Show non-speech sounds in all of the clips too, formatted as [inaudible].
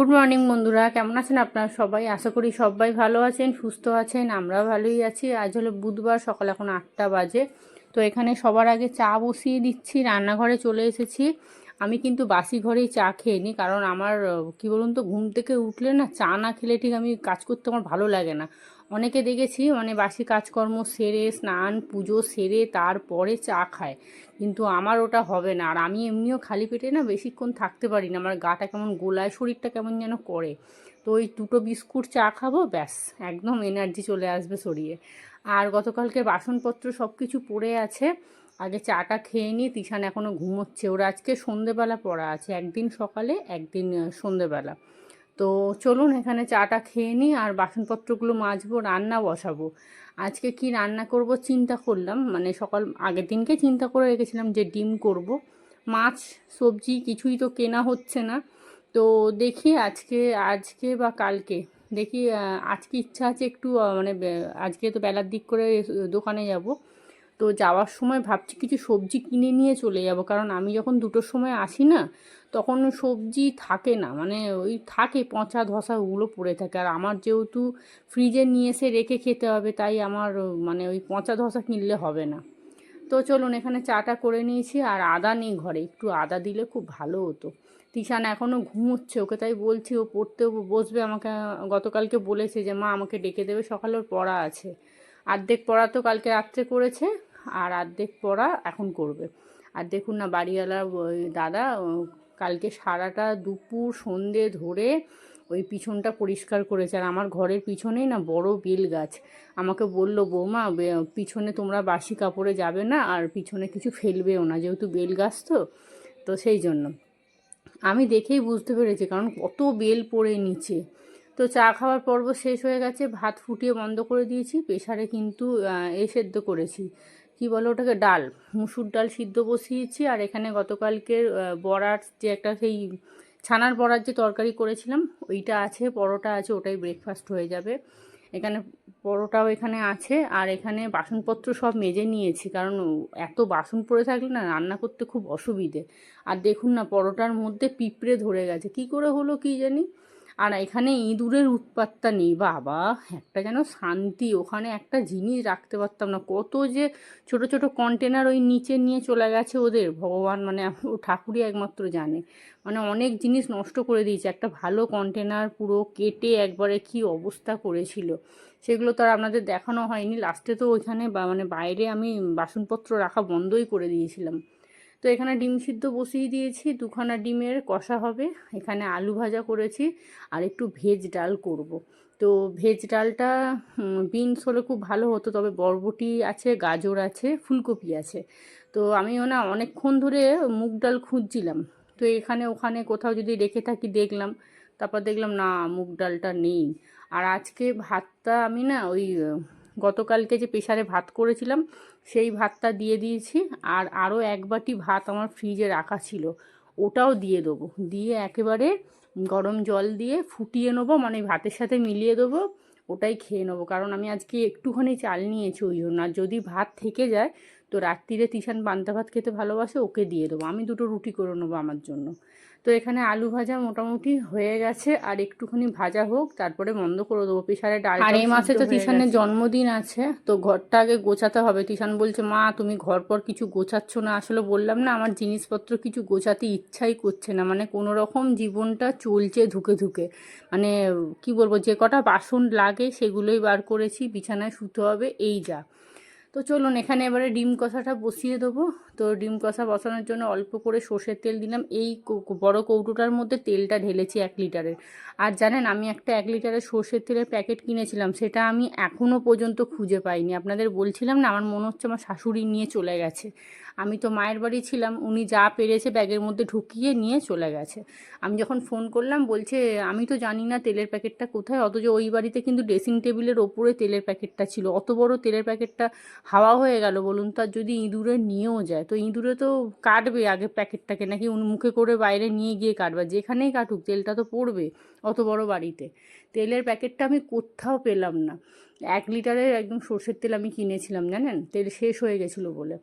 Good morning বন্ধুরা। কেমন আছেন আপনারা সবাই? আশা করি সবাই ভালো আছেন, সুস্থ আছেন আমরা ভালোই আছি। আজ হলো বুধবার, সকাল এখন আটটা বাজে। তো এখানে সবার আগে চা বসিয়ে দিচ্ছি, রান্নাঘরে চলে এসেছি। আমি কিন্তু বাসি ঘরেই চা খেয়ে নিই, কারণ আমার, কি বলুন তো, ঘুম থেকে উঠলে না চা না খেলে ঠিক আমি কাজ করতে আমার ভালো লাগে না। অনেকে দেখেছি মানে বাসি কাজকর্ম সেরে, স্নান, পুজো সেরে, তারপরে চা খায়। কিন্তু আমার ওটা হবে না। আর আমি এমনিও খালি পেটে না বেশিক্ষণ থাকতে পারি না। আমার গাটা কেমন গোলায়, শরীরটা কেমন যেন করে। তো ওই দুটো বিস্কুট চা খাব, ব্যাস, একদম এনার্জি চলে আসবে শরীরে। আর গতকালকে বাসনপত্র সব কিছু পড়ে আছে। আগে চাটা খেয়ে নিয়ে তিশান এখনও ঘুমোচ্ছে। ওর আজকে সন্ধেবেলা পড়া আছে। একদিন সকালে, একদিন সন্ধেবেলা। তো চলুন এখানে চাটা খেয়ে নিই আর বাসনপত্রগুলো মাজবো, রান্না বসাবো। আজকে কি রান্না করব চিন্তা করলাম মানে সকাল, আগের দিনকে চিন্তা করে রেখেছিলাম যে ডিম করব। মাছ, সবজি কিছুই তো কেনা হচ্ছে না। তো দেখি আজকে আজকে বা কালকে, দেখি আজকে ইচ্ছা আছে একটু মানে আজকে তো বেলার দিক করে দোকানে যাব। তো যাওয়ার সময় ভাবছি কিছু সবজি কিনে নিয়ে চলে যাব, কারণ আমি যখন দুটোর সময় আসি না তখন সবজি থাকে না। মানে ওই থাকে পচা ধসা ওগুলো পড়ে থাকে। আর আমার যেহেতু ফ্রিজে নিয়ে এসে রেখে খেতে হবে, তাই আমার মানে ওই পচা ধসা কিনলে হবে না। তো চলুন, এখানে চাটা করে নিয়েছি। আর আদা নেই ঘরে। একটু আদা দিলে খুব ভালো হতো। তিশান এখনও ঘুমোচ্ছে ওকে, তাই বলছি ও পড়তে বসবে। আমাকে, গতকালকে বলেছে যে, মা, আমাকে ডেকে দেবে। সকালে ওর পড়া আছে। আর্ধেক পড়া তো কালকে রাত্রে করেছে, আর আর্ধেক পড়া এখন করবে। আর দেখুন না বাড়িওয়ালা দাদা কালকে সারাটা দুপুর সন্ধে ধরে ওই পিছনটা পরিষ্কার করেছে। আর আমার ঘরের পিছনেই না বড় বেল গাছ। আমাকে বলল, বৌমা পিছনে তোমরা বাসি কাপড়ে যাবে না আর পিছনে কিছু ফেলবেও না, যেহেতু বেল গাছ তো। তো সেই জন্য। আমি দেখেই বুঝতে পেরেছি, কারণ কত বেল পড়ে নিচে। তো চা খাওয়ার পর্ব শেষ হয়ে গেছে, ভাত ফুটিয়ে বন্ধ করে দিয়েছি প্রেশারে কিন্তু এ সেদ্ধ করেছি। কি বলো ওটাকে, ডাল, মুসুর ডাল সিদ্ধ বসিয়েছি। আর এখানে গতকালকের বড়ার যে একটা সেই ছানার বড়ার যে তরকারি করেছিলাম, ওইটা আছে, পরোটা আছে, ওটাই ব্রেকফাস্ট হয়ে যাবে। এখানে পরোটাও এখানে আছে, আর এখানে বাসনপত্র সব মেজে নিয়েছি, কারণ এত বাসন পড়ে থাকলে না রান্না করতে খুব অসুবিধে। আর দেখুন না, পরোটার মধ্যে পিঁপড়ে ধরে গেছে। কি করে হলো কি জানি? আর এখানে ইঁদুরের উৎপাতটা নেই। বাবা, একটা যেন শান্তি, ওখানে একটা জিনিস রাখতে পারতাম না। কত যে ছোট ছোট কন্টেনার ওই নিচে নিয়ে চলে গেছে ওদের। ভগবান মানে ও ঠাকুরই একমাত্র জানে। মানে অনেক জিনিস নষ্ট করে দিয়েছে। একটা ভালো কন্টেনার পুরো কেটে একবারে কি অবস্থা করেছিল। সেগুলো তো আর আপনাদের দেখানো হয়নি। লাস্টে তো ওইখানে মানে বাইরে আমি বাসনপত্র রাখা বন্ধই করে দিয়েছিলাম। তো এখানে ডিম সিদ্ধ বসিয়ে দিয়েছি, দুখানা ডিমের কষা হবে। এখানে আলু ভাজা করেছি আর একটু ভেজ ডাল করব। তো ভেজ ডালটা বিনস হলে খুব ভালো হতো, তবে বরবটি আছে, গাজর আছে, ফুলকপি আছে। তো আমিও না অনেকক্ষণ ধরে মুগ ডাল খুঁজছিলাম। তো এখানে ওখানে কোথাও যদি রেখে থাকি দেখলাম, তারপর দেখলাম না মুগ ডালটা নেই। আর আজকে ভাতটা আমি না ওই গতকালকে যে প্রেশারে ভাত করেছিলাম, সেই ভাতটা দিয়ে দিয়েছি আর আরও এক বাটি ভাত আমার ফ্রিজে রাখা ছিল। ওটাও দিয়ে দেবো। দিয়ে একেবারে গরম জল দিয়ে ফুটিয়ে নেব মানে ভাতের সাথে মিলিয়ে দেবো, ওটাই খেয়ে নেব। কারণ আমি আজকে একটুখানি চাল নিয়েছি ওই জন্য। আর যদি ভাত থেকে যায়, তো রাত্রিরে তিশান পান্তা ভাত খেতে ভালোবাসে, ওকে দিয়ে দেবো। আমি দুটো রুটি করে নেব আমার জন্য। তো এখানে আলু ভাজা মোটামুটি হয়ে গেছে আর একটুখানি ভাজা হোক তারপরে বন্ধ করে দেবো। পিসারে ডাল আর এই মাসে তো তিশানের জন্মদিন আছে তো ঘরটা আগে গোছাতে হবে। তিশান বলছে মা তুমি ঘর পর কিছু গোছাচ্ছ না? আসলে বললাম না আমার জিনিসপত্র কিছু গোছাতে ইচ্ছাই করছে না। মানে কোনো রকম জীবনটা চলছে ধুকে ধুকে। মানে কি বলব যে কটা বাসন লাগে সেগুলোই বার করেছি বিছানায় শুতে হবে এই যা। তো চলুন, এখানে এবারে ডিম কষাটা বসিয়ে দেবো। তো ডিম কষা বসানোর জন্য অল্প করে সর্ষের তেল দিলাম। এই বড় কৌটোটার মধ্যে তেলটা ঢেলেছি এক লিটারের। আর জানেন, আমি একটা এক লিটারের সর্ষের তেলের প্যাকেট কিনেছিলাম, সেটা আমি এখনও পর্যন্ত খুঁজে পাইনি। আপনাদের বলছিলাম না, আমার মনে হচ্ছে আমার শাশুড়ি নিয়ে চলে গেছে। আমি তো মায়ের বাড়ি ছিলাম, উনি যা পেরেছে ব্যাগের মধ্যে ঢুকিয়ে নিয়ে চলে গেছে। আমি যখন ফোন করলাম, বলছে, আমি তো জানি না তেলের প্যাকেটটা কোথায়, অথচ ওই বাড়িতে কিন্তু ড্রেসিং টেবিলের ওপরে তেলের প্যাকেটটা ছিল। অত বড় তেলের প্যাকেটটা হাওয়া হয়ে গেল বলুন তার যদি ইঁদুরে নিয়েও যায়, তো ইঁদুরে তো কাটবে আগে প্যাকেটটাকে, নাকি উনি মুখে করে বাইরে নিয়ে গিয়ে কাটবে? যেখানেই কাটুক, তেলটা তো পড়বে অত বড় বাড়িতে। তেলের প্যাকেটটা আমি কোথাও পেলাম না। এক লিটারের একদম সর্ষের তেল আমি কিনেছিলাম, জানেন? তেল শেষ হয়ে গেছিল বলে।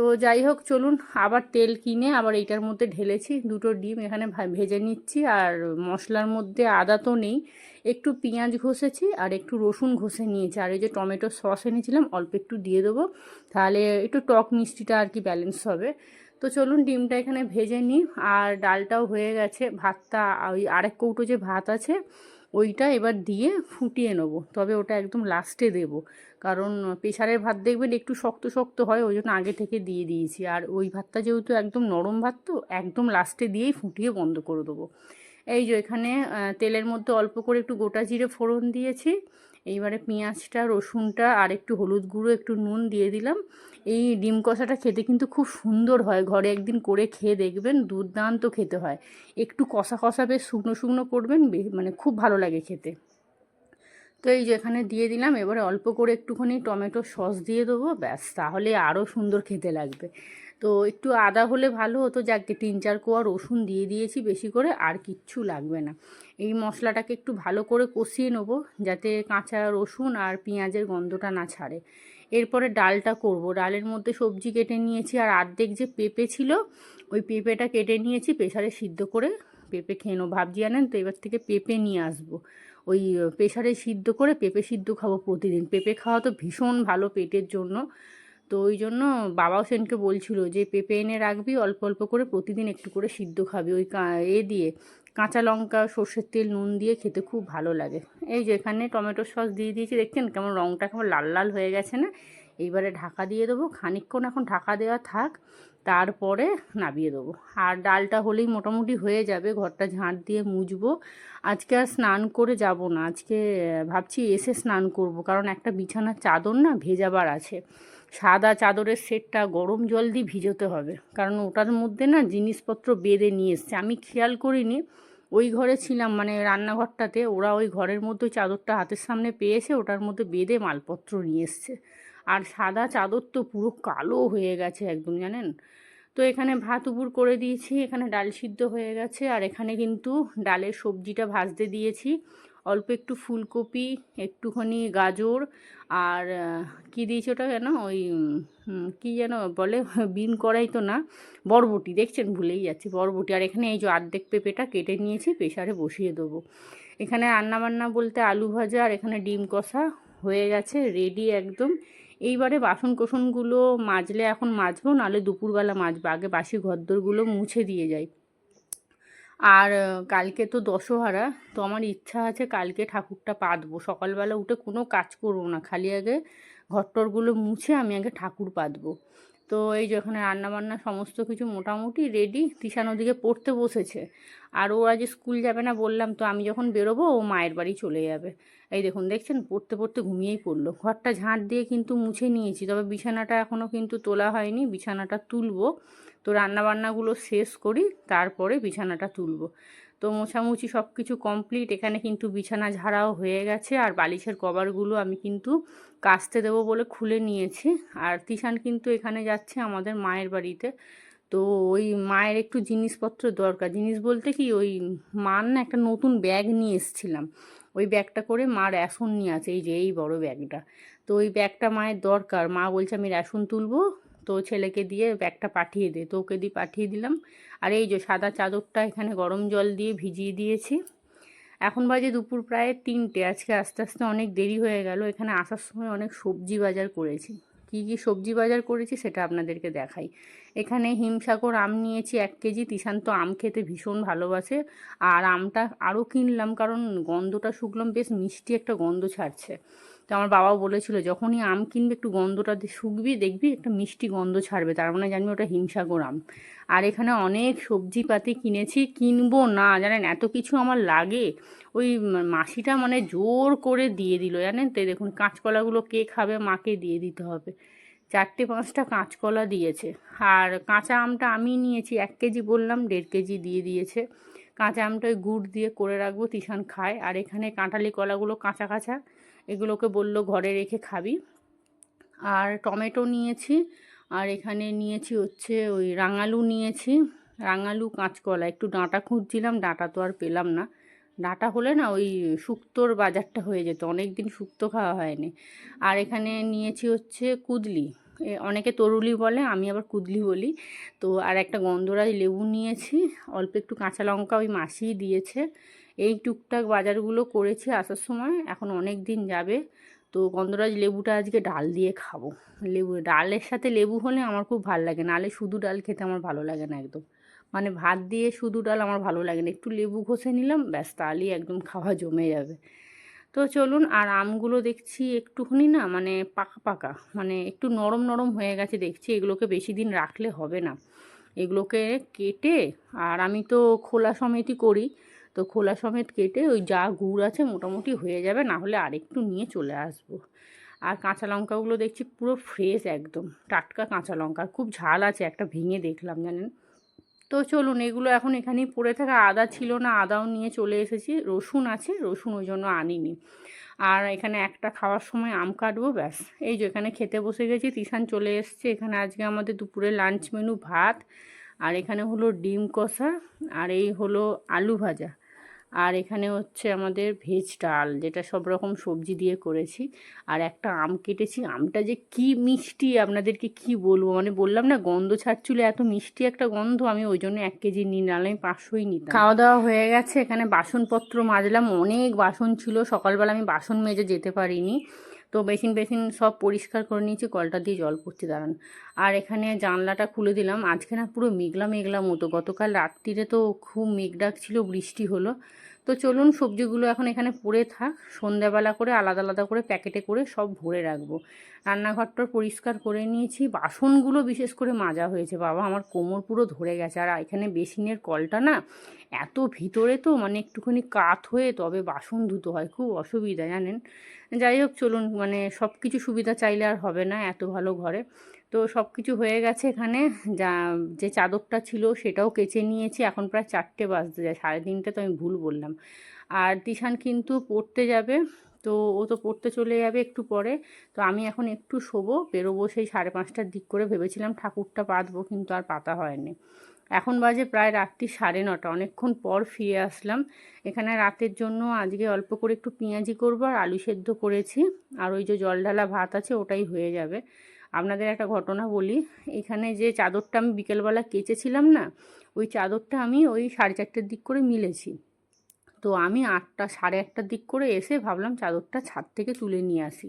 তো যাই হোক, চলুন আবার তেল কিনে আবার এইটার মধ্যে ঢেলেছি। দুটো ডিম এখানে ভেজে নিচ্ছি আর মশলার মধ্যে আদা তো নেই। একটু পেঁয়াজ ঘষেছি আর একটু রসুন ঘষে নিয়েছি। আর এই যে টমেটো সস এনেছিলাম, অল্প একটু দিয়ে দেবো। তাহলে একটু টক মিষ্টিটা আর কি ব্যালেন্স হবে। তো চলুন ডিমটা এখানে ভেজে নিই। আর ডালটাও হয়ে গেছে। ভাতটা, ওই আরেক কৌটো যে ভাত আছে ওইটা এবার দিয়ে ফুটিয়ে নেব। তবে ওটা একদম লাস্টে দেব। কারণ প্রেশারের ভাত দেখবেন একটু শক্ত শক্ত হয়, ওই জন্য আগে থেকে দিয়ে দিয়েছি। আর ওই ভাতটা যেহেতু একদম নরম ভাত তো, একদম লাস্টে দিয়েই ফুটিয়ে বন্ধ করে দেবো। এই যে এখানে তেলের মধ্যে অল্প করে একটু গোটা জিরে ফোড়ন দিয়েছি। এইবারে পেঁয়াজটা, রসুনটা আর একটু হলুদ গুঁড়ো, একটু নুন দিয়ে দিলাম। এই ডিম কষাটা খেতে কিন্তু খুব সুন্দর হয়। ঘরে একদিন করে খেয়ে দেখবেন, দুর্দান্ত খেতে হয়। একটু কষা কষা বেশ শুকনো শুকনো করবেন মানে খুব ভালো লাগে খেতে। তো এই যে এখানে দিয়ে দিলাম, এবারে অল্প করে একটুখানি টমেটো সস দিয়ে দেবো, ব্যাস, তাহলে আরও সুন্দর খেতে লাগবে। তো একটু আদা হলে ভালো হতো, যাকে তিন চার কোয়া রসুন দিয়ে দিয়েছি বেশি করে, আর কিচ্ছু লাগবে না। এই মশলাটাকে একটু ভালো করে কষিয়ে নেব, যাতে কাঁচা রসুন আর পেঁয়াজের গন্ধটা না ছাড়ে। এরপরে ডালটা করব। ডালের মধ্যে সবজি কেটে নিয়েছি, আর আর্ধেক যে পেঁপে ছিল, ওই পেঁপেটা কেটে নিয়েছি প্রেশারে সিদ্ধ করে পেঁপে খেয়ে নেব। ভাবছি জানেন তো, এবার থেকে পেঁপে নিয়ে আসব। ওই প্রেশারে সিদ্ধ করে পেঁপে সিদ্ধ খাব প্রতিদিন। পেঁপে খাওয়া তো ভীষণ ভালো পেটের জন্য। তো ওই জন্য বাবাও সেনকে বলছিল যে, পেঁপে এনে রাখবি, অল্প অল্প করে প্রতিদিন একটু করে সিদ্ধ খাবি। ওই এ দিয়ে কাঁচা লঙ্কা, সর্ষের তেল, নুন দিয়ে খেতে খুব ভালো লাগে। এই যে এখানে টমেটো সস দিয়ে দিয়েছি, দেখছেন কেমন রঙটা কেমন লাল লাল হয়ে গেছে না? এইবারে ঢাকা দিয়ে দেবো। খানিকক্ষণ এখন ঢাকা দেওয়া থাক। তারপরে নামিয়ে দেবো। আর ডালটা হলেই মোটামুটি হয়ে যাবে, ঘরটা ঝাঁট দিয়ে মুছবো আজকে আর স্নান করে যাব না, আজকে ভাবছি এসে স্নান করব, কারণ একটা বিছানার চাদর না ভেজাবার আছে। সাদা চাদরের সেটটা গরম জল দিয়ে ভিজোতে হবে, কারণ ওটার মধ্যে না জিনিসপত্র বেঁধে নিয়ে এসছে। আমি খেয়াল করিনি, ওই ঘরে ছিলাম মানে রান্নাঘরটাতে, ওরা ওই ঘরের মধ্যে চাদরটা হাতের সামনে পেয়েছে, ওটার মধ্যে বেঁধে মালপত্র নিয়ে এসছে। আর সাদা চাদর তো পুরো কালো হয়ে গেছে একদম, জানেন? তো এখানে ভাত উপুর করে দিয়েছি, এখানে ডাল সিদ্ধ হয়ে গেছে, আর এখানে কিন্তু ডালের সবজিটা ভাজতে দিয়েছি। অল্প একটু ফুলকপি, একটুখানি গাজর, আর কী দিয়েছি ওটা কেন ওই কী যেন বলে? [laughs] বিন কড়াই তো না, বরবটি, দেখছেন? ভুলেই যাচ্ছি, বরবটি। আর এখানে এই যে আর্ধেক পেঁপেটা কেটে নিয়েছি প্রেশারে বসিয়ে দেবো। এখানে রান্নাবান্না বলতে আলু ভাজা, আর এখানে ডিম কষা হয়ে গেছে রেডি একদম। এইবারে বাসন কোসনগুলো মাজলে এখন মাজবো, নাহলে দুপুরবেলা মাজবো। আগে বাসি ঘরদোরগুলো মুছে দিয়ে যাই। আর কালকে তো দশহারা, তো আমার ইচ্ছা আছে কালকে ঠাকুরটা পাতবো। সকালবেলা উঠে কোনো কাজ করব না। খালি আগে ঘরটরগুলো মুছে আমি আগে ঠাকুর পাতবো। তো এই যে ওখানে রান্নাবান্না সমস্ত কিছু মোটামুটি রেডি তিশান ওদিকে পড়তে বসেছে। আর ওরা যে স্কুল যাবে না বললাম তো আমি যখন বেরোবো, ও মায়ের বাড়ি চলে যাবে। এই দেখুন, দেখছেন? পড়তে পড়তে ঘুমিয়েই পড়ল। ঘরটা ঝাঁট দিয়ে কিন্তু মুছে নিয়েছি, তবে বিছানাটা এখনও কিন্তু তোলা হয়নি। বিছানাটা তুলবো, তো রান্নাবান্নাগুলো শেষ করি, তারপরে বিছানাটা তুলবো। তো মোছামুছি সব কিছু কমপ্লিট এখানে কিন্তু বিছানা ঝাড়াও হয়ে গেছে আর বালিশের কভারগুলো আমি কিন্তু কাচতে দেবো বলে খুলে নিয়েছি। আর তিশান কিন্তু এখানে যাচ্ছে আমাদের মায়ের বাড়িতে। তো ওই মায়ের একটু জিনিসপত্র দরকার। জিনিস বলতে কি, ওই মার না একটা নতুন ব্যাগ নিয়ে এসেছিলাম। ওই ব্যাগটা করে মা রেশন নিয়ে আছে। এই যে, এই বড় ব্যাগটা। তো ওই ব্যাগটা মায়ের দরকার। মা বলছে, আমি রেশন তুলবো। তো ছেলেকে দিয়ে ব্যাগটা পাঠিয়ে দে তো ওকে দিয়ে পাঠিয়ে দিলাম। আর এই যে সাদা চাদরটা এখানে গরম জল দিয়ে ভিজিয়ে দিয়েছি। এখন বাজে দুপুর প্রায় তিনটে, আজকে আস্তে আস্তে অনেক দেরি হয়ে গেল। এখানে আসার সময় অনেক সবজি বাজার করেছি। কী কী সবজি বাজার করেছি সেটা আপনাদেরকে দেখাই। এখানে হিমসাগর আম নিয়েছি এক কেজি তিশান তো আম খেতে ভীষণ ভালোবাসে। আর আমটা আরও কিনলাম, কারণ গন্ধটা শুকলাম, বেশ মিষ্টি একটা গন্ধ ছাড়ছে। তো আমার বাবাও বলেছিল, যখনই আম কিনবে একটু গন্ধটা শুকবি, দেখবি একটা মিষ্টি গন্ধ ছাড়বে, তার মানে জানবি ওটা হিমসাগর আম। আর এখানে অনেক সবজিপাতি কিনেছি, কিনবো না, জানেন, এত কিছু আমার লাগে। ওই মাসিটা মানে জোর করে দিয়ে দিল, জানেন তো দেখুন কাঁচকলাগুলো কে খাবে, মাকে দিয়ে দিতে হবে। চারটে পাঁচটা কাঁচকলা দিয়েছে, আর কাঁচা আমটা আমি নিয়েছি, এক কেজি বললাম, দেড় কেজি দিয়ে দিয়েছে। কাঁচা আমটা ওই গুড় দিয়ে করে রাখব, তিশান খায়, আর এখানে কাঁঠালি কলাগুলো কাঁচা কাঁচা। এগুলোকে বলল ঘরে রেখে খাবি। আর টমেটো নিয়েছি, আর এখানে নিয়েছি হচ্ছে ওই রাঙালু নিয়েছি। রাঙালু, কাঁচকলা, একটু ডাঁটা খুঁজছিলাম, ডাঁটা তো আর পেলাম না। ডাঁটা হলে না ওই শুক্তোর বাজারটা হয়ে যেত অনেক দিন শুক্তো খাওয়া হয়নি। আর এখানে নিয়েছি হচ্ছে কুদলি। অনেকে তরুলি বলে, আমি আবার কুদলি বলি। তো আর একটা গন্ধরাজ লেবু নিয়েছি, অল্প একটু কাঁচা লঙ্কা ওই মাসিই দিয়েছে। এই টুকটাক বাজারগুলো করেছি আসার সময়, এখন অনেক দিন যাবে। তো গন্ধরাজ লেবুটা আজকে ডাল দিয়ে খাব। লেবু, ডালের সাথে লেবু হলে আমার খুব ভালো লাগে নাহলে শুধু ডাল খেতে আমার ভালো লাগে না একদম। মানে ভাত দিয়ে শুধু ডাল আমার ভালো লাগে না, একটু লেবু ঘষে নিলাম, ব্যাস তাহলেই একদম খাওয়া জমে যাবে। তো চলুন, আর আমগুলো দেখছি একটুখানি না মানে পাকা পাকা মানে একটু নরম নরম হয়ে গেছে দেখছি, এগুলোকে বেশি দিন রাখলে হবে না। এগুলোকে কেটে, আর আমি তো খোলা সমেতই করি তো খোলা সমেত কেটে ওই যা গুড় আছে মোটামুটি হয়ে যাবে না হলে আরেকটু নিয়ে চলে আসব। আর কাঁচা লঙ্কাগুলো দেখছি পুরো ফ্রেশ একদম, টাটকা কাঁচা লঙ্কা, খুব ঝাল আছে একটা ভেঙে দেখলাম জানেন। তো চলুন এগুলো এখন এখানেই পড়ে থাকা, আদা ছিল না, আদাও নিয়ে চলে এসেছি, রসুন আছে, রসুন ওই জন্য আনিনি। আর এখানে একটা খাওয়ার সময় আম কাটবো, ব্যাস। এই যে এখানে খেতে বসে গেছি তিসান চলে এসছে, এখানে আজকে আমাদের দুপুরে লাঞ্চ মেনু ভাত, আর এখানে হলো ডিম কষা, আর এই হলো আলু ভাজা। আর এখানে হচ্ছে আমাদের ভেজ ডাল, যেটা সব রকম সবজি দিয়ে করেছি। আর একটা আম কেটেছি। আমটা যে কি মিষ্টি, আপনাদেরকে কি বলব? মানে বললাম না, গন্ধ ছাড়ছিল এত মিষ্টি একটা গন্ধ, আমি ওই জন্য এক কেজি নিই, নাহলে আমি পাঁচশোই নিতাম। খাওয়া দাওয়া হয়ে গেছে, এখানে বাসনপত্র মাজলাম, অনেক বাসন ছিল, সকালবেলা আমি বাসন মেজে যেতে পারিনি। তো বেসিন বেসিন সব পরিষ্কার করে নিয়েছি, কলটা দিয়ে জল পড়ছে দাঁড়ান। আর এখানে জানলাটা খুলে দিলাম। আজকে না পুরো মেঘলা মেঘলা মতো। গতকাল রাত্রিরে তো খুব মেঘ ডাক ছিল, বৃষ্টি হলো। তো চলুন সবজিগুলো এখন এখানে পড়ে থাক। সন্ধ্যাবেলা করে আলাদা আলাদা করে প্যাকেটে করে সব ভরে রাখব। রান্নাঘরটা পরিষ্কার করে নিয়েছি। বাসনগুলো বিশেষ করে মাজা হয়েছে। বাবা, আমার কোমর পুরো ধরে গেছে। আর এখানে বেসিনের কলটা না এত ভিতরে তো মানে একটুখানি কাত হয়ে তবে বাসন ধুতে হয়। খুব অসুবিধা, জানেন? যাই হোক, চলুন মানে সব কিছু সুবিধা চাইলে আর হবে না। এত ভালো ঘরে। তো সব কিছু হয়ে গেছে এখানে। যা, যে চাদরটা ছিল সেটাও কেচে নিয়েছি। এখন প্রায় চারটে বাজতে যায়, সাড়ে তিনটে তো আমি ভুল বললাম। আর তিশান কিন্তু পড়তে যাবে, তো ও তো পড়তে চলে যাবে একটু পরে। তো আমি এখন একটু শোবো, বেরোবো সেই সাড়ে পাঁচটার দিক করে। ভেবেছিলাম ঠাকুরটা পাতবো, কিন্তু আর পাতা হয়নি। এখন বাজে প্রায় রাত্রি সাড়ে নটা। অনেকক্ষণ পর ফিরে আসলাম। এখানে রাতের জন্য আজকে অল্প করে একটু পেঁয়াজি করব আর আলু সেদ্ধ করেছি। আর ওই যে জল ঢালা ভাত আছে, ওটাই হয়ে যাবে। আপনাদের একটা ঘটনা বলি। এখানে যে চাদরটা আমি বিকেলবেলা কেচেছিলাম না, ওই চাদরটা আমি ওই সাড়ে চারটের দিক করে মিলেছি। তো আমি আটটা, সাড়ে আটটার দিক করে এসে ভাবলাম চাদরটা ছাদ থেকে তুলে নিয়ে আসি।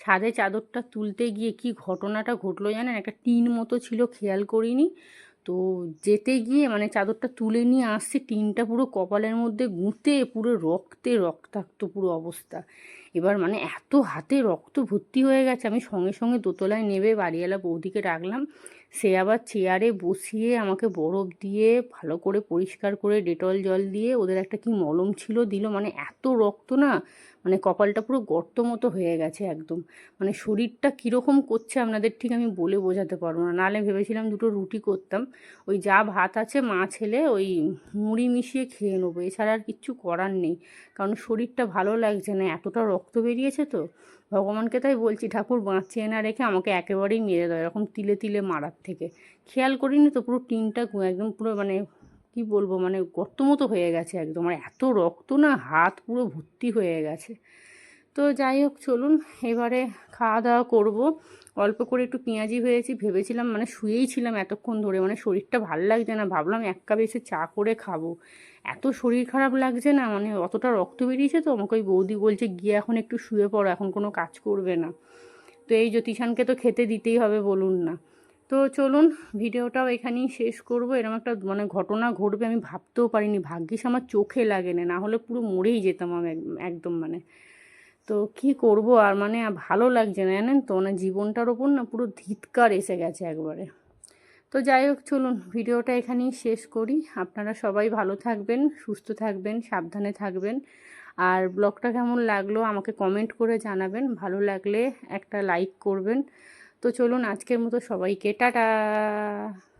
ছাদে চাদরটা তুলতে গিয়ে কি ঘটনাটা ঘটলো জানেন? একটা টিন মতো ছিল, খেয়াল করিনি। তো যেতে গিয়ে মানে চাদরটা তুলে নিয়ে আসছে, টিনটা পুরো কপালের মধ্যে গুঁতে, পুরো রক্তে রক্তাক্ত পুরো অবস্থা। এবার মানে এত হাতে রক্ত ভর্তি হয়ে গেছে, আমি সঙ্গে সঙ্গে দোতলায় নেবে বাড়িওয়ালা বৌদিকে ডাকলাম সে আবার চেয়ারে বসিয়ে আমাকে বরফ দিয়ে ভালো করে পরিষ্কার করে ডেটল জল দিয়ে ওদের একটা কি মলম ছিল দিল। মানে এত রক্ত না মানে কপালটা পুরো গর্ত মতো হয়ে গেছে একদম। মানে শরীরটা কীরকম করছে আপনাদের ঠিক আমি বলে বোঝাতে পারব না। নাহলে ভেবেছিলাম দুটো রুটি করতাম। ওই যা ভাত আছে মা ছেলে ওই মুড়ি মিশিয়ে খেয়ে নেব। এছাড়া আর কিচ্ছু করার নেই। কারণ শরীরটা ভালো লাগছে না। এতটা রক্ত বেরিয়েছে তো। ভগবানকে তাই বলছি, ঠাকুর বাঁচিয়ে না রেখে আমাকে একেবারেই মেরে দেয় এরকম তিলে তিলে মারার থেকে। খেয়াল করিনি তো, পুরো টিনটা একদম পুরো মানে কি বলব মানে গর্ত মতো হয়ে গেছে একদম। আর এত রক্ত না, হাত পুরো ভর্তি হয়ে গেছে। তো যাই হোক, চলুন এবারে খাওয়া দাওয়া করব। অল্প করে একটু পেঁয়াজি হয়েছি ভেবেছিলাম মানে শুয়েই ছিলাম এতক্ষণ ধরে মানে শরীরটা ভালো লাগছে না। ভাবলাম এক কাপ এসে চা করে খাব। এত শরীর খারাপ লাগছে না মানে অতটা রক্ত বেরিয়েছে তো, আমাকে ওই বৌদি বলছে, গিয়ে এখন একটু শুয়ে পড়ো, এখন কোনো কাজ করবে না। তো এই জ্যোতিষানকে তো খেতে দিতেই হবে, বলুন না। তো চলুন, ভিডিওটাও এখানেই শেষ করব। এরকম একটা মানে ঘটনা ঘটবে, আমি ভাবতেও পারিনি। ভাগ্যিস আমার চোখে লাগে না হলে পুরো মরেই যেতাম আমি একদম মানে। তো কি করব, আর মানে ভালো লাগছে না, জানেন তো? মানে জীবনটার ওপর না পুরো ধিৎকার এসে গেছে একবারে। তো যাই হোক, চলুন ভিডিওটা এখানেই শেষ করি। আপনারা সবাই ভালো থাকবেন, সুস্থ থাকবেন, সাবধানে থাকবেন। আর ব্লগটা কেমন লাগল আমাকে কমেন্ট করে জানাবেন। ভালো লাগলে একটা লাইক করবেন। তো চলুন আজকের মতো সবাইকে, টাটা!